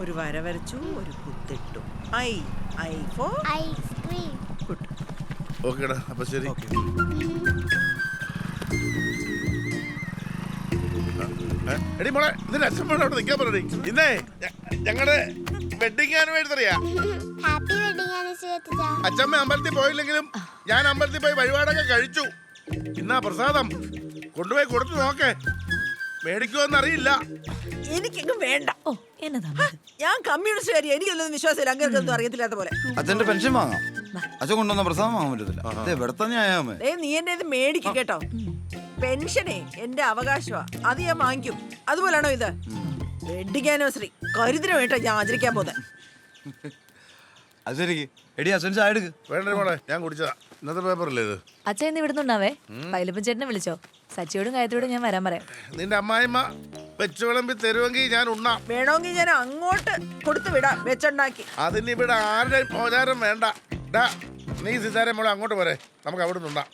ഒരു വര വരച്ചു ഒരു കുത്തിട്ടു. I I for ice cream. Good. ഓക്കേടാ അപ്പൊ ശരി. എടി മോളെ ഇതിന്റെ അച്ഛൻ മോളെ അവിടെ നിൽക്കാൻ പറയണേ ഇന്നേ ഞങ്ങളുടെ വെഡിങ് ആനിവേഴ്സറി അറിയാ ഹാപ്പി വെഡിങ് ആനിവേഴ്സറി അച്ഛമ്മ അമ്പലത്തിൽ പോയില്ലെങ്കിലും ഞാൻ അമ്പലത്തിൽ പോയി വഴിപാടൊക്കെ കഴിച്ചു. ഇന്നാ പ്രസാദം. കൊണ്ടുപോയി കൊടുത്തു നോക്കേ. മേടിക്കുമെന്ന് അറിയില്ല എനിക്കെങ്ങും വേണ്ട. ഓ എന്നതാ ഹ, ഞാൻ കമ്മ്യൂണിസ്റ്റുകാരി എനിക്കൊന്നും വിശ്വാസമില്ല. അങ്ങനെയൊന്നും അറിയത്തില്ലാത്ത പോലെ. അച്ഛന്റെ പെൻഷൻ വാങ്ങാം. അച്ഛൻ കൊണ്ടുവന്ന പ്രസാദം വാങ്ങാൻ പറ്റത്തില്ല. എവിടത്തെ ആയാമേ ദേ നീ എന്നെ ഇത് മേടിക്കും കേട്ടോ. പെൻഷനേ എന്റെ അവകാശമാ. അത് ഞാൻ വാങ്ങിക്കും. അതുപോലാണോ ഇത്? വെഡിങ് ആനിവേഴ്സറി കരുതിന് വേണ്ട ഞാൻ ആചരിക്കാൻ പോകുന്നത്. അത് ശരി എടി അച്ഛൻ ചായ എടുക്ക്. വേണ്ട മോളെ ഞാൻ കുടിച്ചതാ. ഇന്നത്തെ പേപ്പറല്ലേ ഇത്? അച്ഛൻ ഇന്ന് ഇവിടുന്നുണ്ടാവേ പൈലപ്പൻ ചേട്ടനെ വിളിച്ചോ. സച്ചിയോടും ഗായത്രിയോടും ഞാൻ വരാൻ പറയാം. നിന്റെ അമ്മായിമ്മ വെച്ച് വിളമ്പി തരുമെങ്കിൽ ഞാൻ ഉണ്ണാം. വേണമെങ്കിൽ ഞാൻ അങ്ങോട്ട് കൊടുത്തു വിടാം വെച്ചുണ്ടാക്കി. അതിന് ഇവിടെ ആരുടെ മോചാരം വേണ്ട. ഡാ നീ സിതാരം മോളെ അങ്ങോട്ട് പോരെ. നമുക്ക് അവിടെ നിന്നുണ്ടാ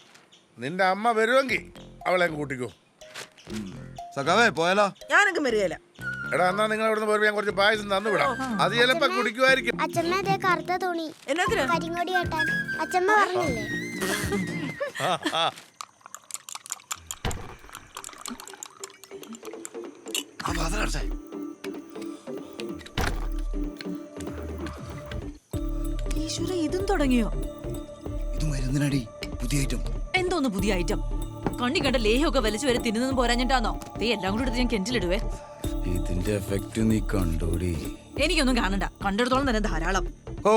നിന്റെ അമ്മ വരുമെങ്കിൽ അവളെ കൂട്ടിക്കോ. സഖാവേ പോയാലോ? ഞാനൊക്കെ വരികയില്ല എടാ എന്നാ നിങ്ങൾ അവിടെ പോയി ഞാൻ കുറച്ച് പായസം തന്നു വിടാം. അത് ചിലപ്പോ കുടിക്കുമായിരിക്കും. അച്ഛമ്മ അതേ കറുത്ത തുണി. എന്നാത്തിനാ? കരിങ്ങോടി കെട്ടാൻ. അച്ഛമ്മ പറഞ്ഞില്ലേ? ഈശ്വര ഇതും തുടങ്ങിയോ? ഇത് മരുന്നിനടി പുതിയ ഐറ്റം എന്തോന്ന് പുതിയ ഐറ്റം കണ്ണി കണ്ട ലേഹൊക്കെ വലിച്ചു വരെ തിന്നുന്നതും പോരാഞ്ഞിട്ടാന്നോ? ദേ എല്ലാം കൂടി എടുത്ത് ഞാൻ കെഞ്ചിലിടുവേ ഇതിന്റെ എഫക്റ്റ് നീ കണ്ടൂടി എനിക്കൊന്നും കാണണ്ട കണ്ടെടുത്തോളം തന്നെ ധാരാളം ഓ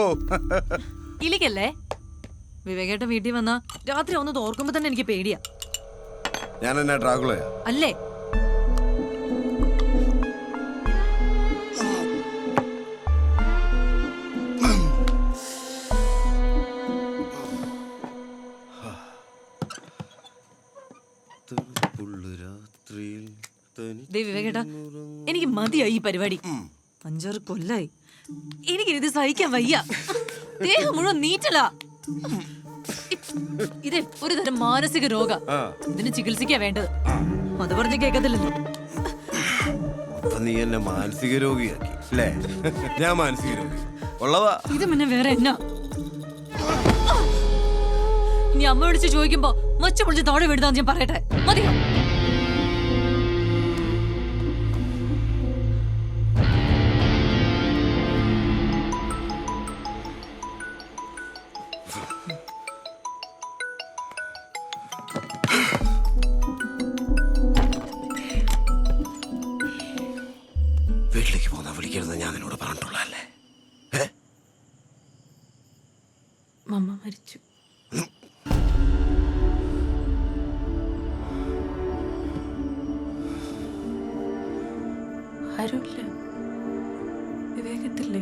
ഇലിക്കല്ലേ വിവേകേട്ട വീട്ടിൽ വന്ന രാത്രി ഒന്ന് തോർക്കുമ്പോ തന്നെ എനിക്ക് പേടിയാ ഞാൻ എന്നാ ഡ്രാഗുളയാ അല്ലേ ദേ വിവേകേട്ടാ എനിക്ക് മതിയായി ഈ പരിപാടി. അഞ്ചാറ് കൊല്ലായി. എനിക്ക് എനിക്കിത് സഹിക്കാൻ വയ്യ. ദേഹം മുഴുവൻ നീറ്റല. ഇത് ഒരു തരം മാനസിക രോഗ. ഇതിന് ചികിത്സിക്കാ വേണ്ടത്. അത് പറഞ്ഞ് കേൾക്കത്തില്ലല്ലോ. നീ എന്നെ മാനസിക രോഗിയാക്കി അല്ലേ? ഞാൻ മാനസിക രോഗി. ഉള്ളതാ. ഇത് പിന്നെ വേറെ എന്നാ? നീ അമ്മ വിളിച്ച് ചോദിക്കുമ്പോ മച്ച പൊളിച്ച് താഴെ വിടുതാന്ന് ഞാൻ പറയട്ടെ. മതിയോ? മരിച്ചു. ആരുമില്ല. വിവേകത്തില്ലേ?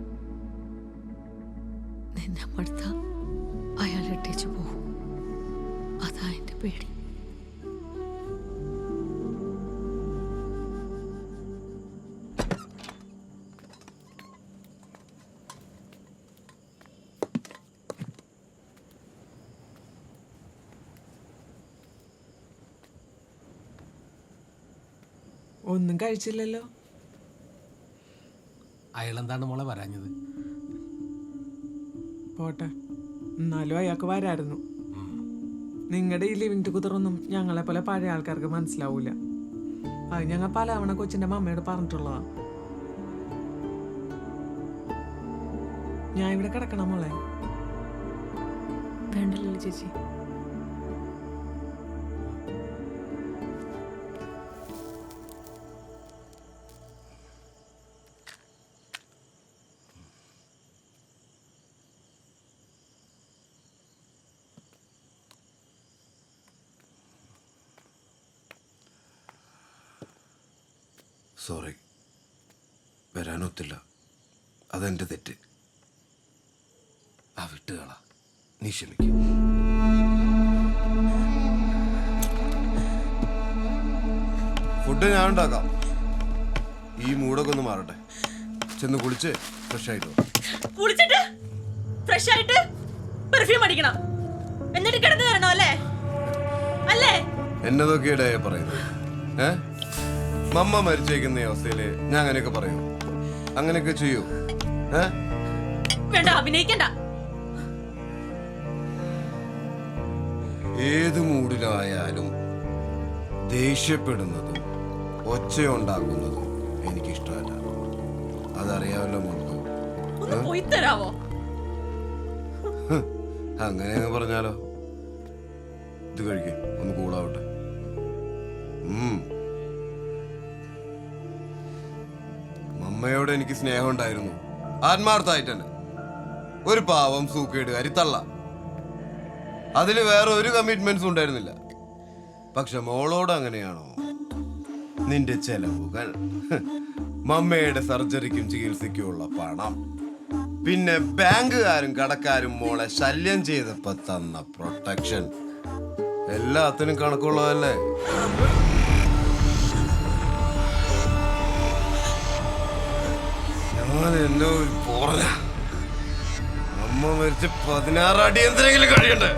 എന്നെ മടുത്ത അയാൾ ഇട്ടിച്ചു പോകും അതാ എന്റെ പേടി. ഒന്നും കഴിച്ചില്ലല്ലോ. അയാളെന്താണ് മോളെ പറഞ്ഞത് പോട്ടെ. എന്നാലും അയാൾക്ക് വരായിരുന്നു. നിങ്ങളുടെ ഈ ലിവിങ് ടുഗതറൊന്നും ഞങ്ങളെ പോലെ പഴയ ആൾക്കാർക്ക് മനസ്സിലാവൂല. അത് ഞങ്ങൾ പലവണ കൊച്ചിന്റെ മമ്മയോട് പറഞ്ഞിട്ടുള്ളതാ. ഞാൻ ഇവിടെ കിടക്കണം മോളെ. വേണ്ടല്ലോ ചേച്ചി. സോറി. വരാനൊത്തില്ല. അതെന്റെ തെറ്റ്. ആ വിട്ടുകള നീ ക്ഷമിക്കും. ഫുഡ് ഞാൻ ഉണ്ടാക്കാം. ഈ മൂടൊക്കെ ഒന്ന് മാറട്ടെ. ചെന്ന് കുളിച്ച് ഫ്രഷ് ആയിട്ട്. കുളിച്ചിട്ട്? ഫ്രഷ് ആയിട്ട്? പെർഫ്യൂം അടിക്കണം. എന്നിട്ട് കിടന്നു തരണോ അല്ലേ? അല്ലേ? എന്നതൊക്കെയുടെ പറയുന്നത്. ഏ? മമ്മ മരിച്ചേക്കുന്ന അവസ്ഥയിൽ ഞാൻ അങ്ങനെയൊക്കെ പറയൂ. അങ്ങനെയൊക്കെ ചെയ്യൂ. വേണ്ട അഭിനയിക്കണ്ട. ഏത് മൂഡിലായാലും ദേഷ്യപ്പെടുന്നതും ഒച്ചയുണ്ടാക്കുന്നതും എനിക്കിഷ്ടമല്ല. അതറിയാമല്ലോ മുൻപ് അങ്ങനെ അങ്ങ് പറഞ്ഞാലോ. ഇത് കഴിക്കേ ഒന്ന് കൂളാവട്ടെ. ഉം. മമ്മയോട് എനിക്ക് സ്നേഹം ഉണ്ടായിരുന്നു. ഒരു പാവം സൂക്കേടുകാരി തള്ള. അതിൽ വേറെ ഒരു കമ്മിറ്റ്മെന്റ്സും ഉണ്ടായിരുന്നില്ല. പക്ഷെ മോളോട് അങ്ങനെയാണോ? നിന്റെ ചെലവുകൾ. മമ്മയുടെ സർജറിക്കും ചികിത്സയ്ക്കും ഉള്ള പണം. പിന്നെ ബാങ്കുകാരും കടക്കാരും മോളെ ശല്യം ചെയ്തപ്പോ തന്ന പ്രൊട്ടക്ഷൻ എല്ലാത്തിനും കണക്കുള്ളതല്ലേ? പോറല. അമ്മ മരിച്ച് പതിനാറ് അടി കഴിയണ്ടേ.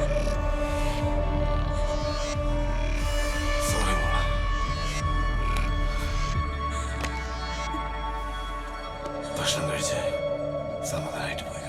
ഭക്ഷണം കഴിച്ച് സമാധാനമായിട്ട് പോയി.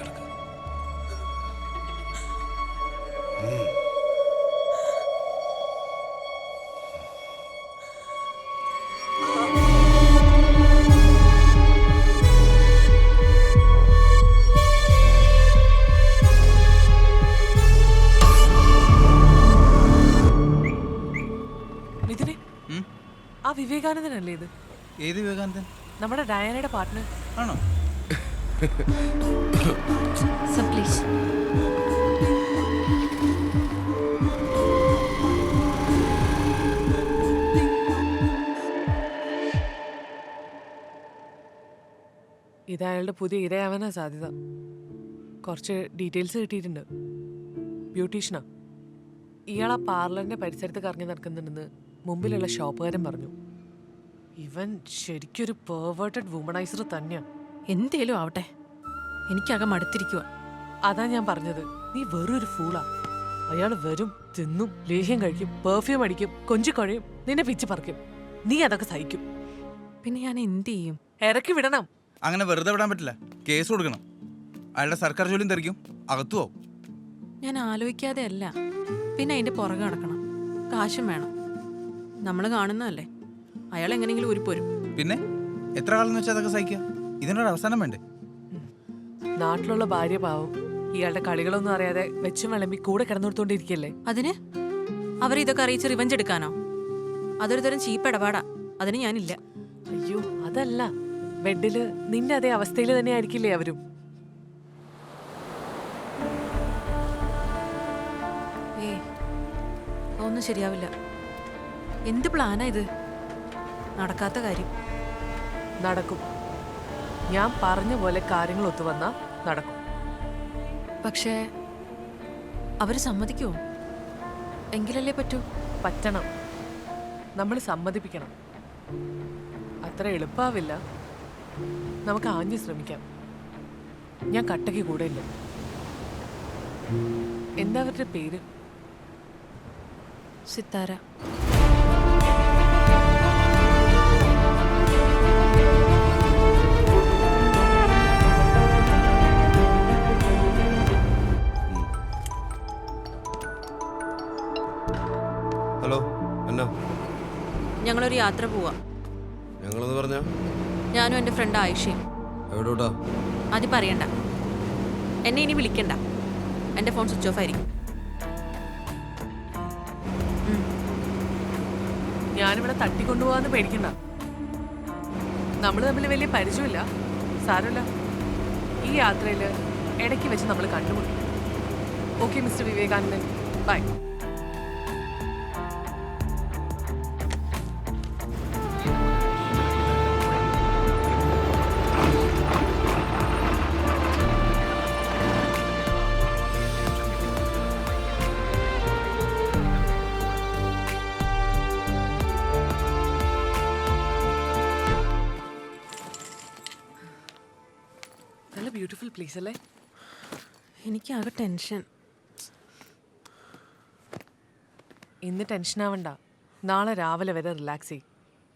വിവേകാനന്ദനല്ലേ ഇത്? ഏത് വിവേകാനന്ദൻ? നമ്മുടെ ഡയാനയുടെ പാർട്ട്ണർ ആണോ? പ്ലീസ് ഇത് അയാളുടെ പുതിയ ഇരയാവാനാ സാധ്യത. കുറച്ച് ഡീറ്റെയിൽസ് കിട്ടിയിട്ടുണ്ട്. ബ്യൂട്ടീഷ്യനാ ഇയാൾ ആ പാർലറിന്റെ പരിസരത്ത് കറങ്ങി നടക്കുന്നുണ്ടെന്ന് മുമ്പിലുള്ള ഷോപ്പുകാരൻ പറഞ്ഞു. ഇവൻ ശരിക്കൊരു പെർവേർട്ടഡ് വുമണൈസർ തന്നെയാ. എന്തേലും ആവട്ടെ. എനിക്കകം അടുത്തിരിക്കുക അതാ ഞാൻ പറഞ്ഞത്. നീ വെറൊരു ഫൂളാ അയാൾ വരും തിന്നും ലേഹ്യം കഴിക്കും പെർഫ്യൂം അടിക്കും കൊഞ്ചിക്കൊഴയും കുഴയും നിന്നെ പിച്ച് പറിക്കും. നീ അതൊക്കെ സഹിക്കും. പിന്നെ ഞാൻ എന്ത് ചെയ്യും ഇറക്കി വിടണം. അങ്ങനെ വെറുതെ വിടാൻ പറ്റില്ല. കേസ് കൊടുക്കണം. അയാളുടെ സർക്കാർ ജോലിയും തെറിക്കും. അകത്തു പോവും ഞാൻ ആലോചിക്കാതെ അല്ല. പിന്നെ അതിന്റെ പുറകെ നടക്കണം. കാശും വേണം. നമ്മൾ കാണുന്നതല്ലേ? അയാൾ എങ്ങനെയെങ്കിലും പോരും പിന്നെ? എത്ര കാലം വെച്ചാൽ അതൊക്കെ സഹിക്കുക ഇതിനൊരു അവസാനം വേണ്ടേ? നാട്ടിലുള്ള ഭാര്യ പാവം. ഇയാളുടെ കളികളൊന്നും അറിയാതെ വെച്ചും വിളമ്പി കൂടെ കിടന്നുകൊടുത്തോണ്ടിരിക്കല്ലേ? അതിന്? അവർ ഇതൊക്കെ അറിയിച്ച് റിവഞ്ച് എടുക്കാനോ? അതൊരു തരം ചീപ്പ് ഇടപാടാ. അതിന് ഞാനില്ല. അയ്യോ അതല്ല. ബെഡിൽ നിന്റെ അതേ അവസ്ഥയിൽ തന്നെ ആയിരിക്കില്ലേ അവരും? ഏ ഒന്നും ശരിയാവില്ല. എന്ത് പ്ലാനാ ഇത്? നടക്കാത്ത കാര്യം. നടക്കും. ഞാൻ പറഞ്ഞ പോലെ കാര്യങ്ങൾ ഒത്തുവന്നാ നടക്കും. പക്ഷേ അവർ സമ്മതിക്കുമോ എങ്കിലല്ലേ പറ്റൂ? പറ്റണം. നമ്മൾ സമ്മതിപ്പിക്കണം. അത്ര എളുപ്പാവില്ല. നമുക്ക് ആഞ്ഞു ശ്രമിക്കാം. ഞാൻ കട്ടയ്ക്ക് കൂടെ ഇല്ല. എന്താ അവരുടെ പേര്? സിത്താര. യാത്ര പോവാ. ഞങ്ങളെന്ന് പറഞ്ഞ? ഞാനും എന്റെ ഫ്രണ്ട് ആയിഷയും. എവിടോട്ടാ? അത് പറയണ്ട. എന്നെ ഇനി വിളിക്കണ്ട. എന്റെ ഫോൺ സ്വിച്ച് ഓഫ് ആയിരിക്കും. ഞാനിവിടെ തട്ടിക്കൊണ്ടുപോകാന്ന് പേടിക്കണ്ട. നമ്മൾ തമ്മിൽ വലിയ പരിചയമില്ല. സാരമില്ല. ഈ യാത്രയിൽ ഇടയ്ക്ക് വെച്ച് നമ്മൾ കണ്ടുമുട്ടും. Okay mister Vivekanandan. By place അല്ലേ എനിക്കാകെ ടെൻഷൻ. ഇന്ന് ടെൻഷൻ ആവണ്ട നാളെ രാവിലെ വരെ റിലാക്സ് ചെയ്യും.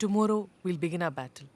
ടുമോറോ വിൽ ബിഗിൻ ആ ബാറ്റിൽ